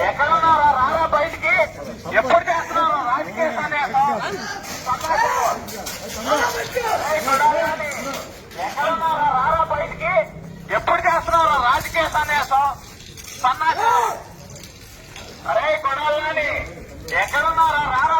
ఎక్కడున్నారా రారా బయటికి ఎప్పుడు చేస్తున్నారా రాజకీయ ఎక్కడున్నారా రారా బయటికి ఎప్పుడు చేస్తున్నారా రాజకీయ సన్యాసం సన్నాసం అరే కొడాలని ఎక్కడున్నారా రారా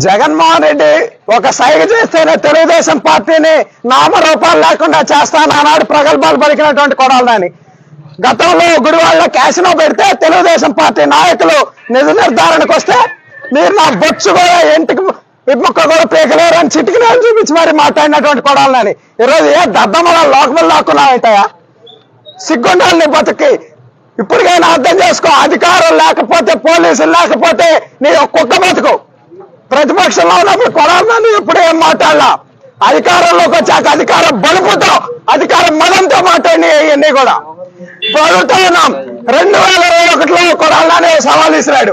జగన్మోహన్ రెడ్డి ఒక సైగ చేస్తేనే తెలుగుదేశం పార్టీని నామరూపాలు లేకుండా చేస్తాను ఆనాడు ప్రగల్భాలు పలికినటువంటి కొడాలని గతంలో గుడివాళ్ళ క్యాసినో పెడితే తెలుగుదేశం పార్టీ నాయకులు నిజ నిర్ధారణకు వస్తే మీరు నా బొచ్చు కూడా ఇంటికి విముక్క కూడా పీకలేరు అని చిటికి నేను చూపించి మరి మాట్లాడినటువంటి కొడాలని. ఈరోజు ఏ దద్దమల లోకములు లాక్కున్నావుతాయా సిగ్గుండాలి నీ బతుకి ఇప్పటికైనా అర్థం చేసుకో అధికారం లేకపోతే పోలీసులు లేకపోతే నీ ఒక కుక్క బతుకు. ప్రతిపక్షంలో ఉన్నప్పుడు కొడాలని ఎప్పుడు ఏం మాట్లాడలా. అధికారంలోకి వచ్చాక అధికారం బలుపుతో అధికారం మదంతో మాట్లాడి ఇవన్నీ కూడా. ఇప్పుడు అడుగుతా ఉన్నాం. రెండు వేల ఇరవై ఒకటిలో కొడాలని సవాల్ ఇసిరాడు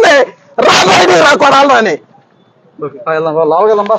రా.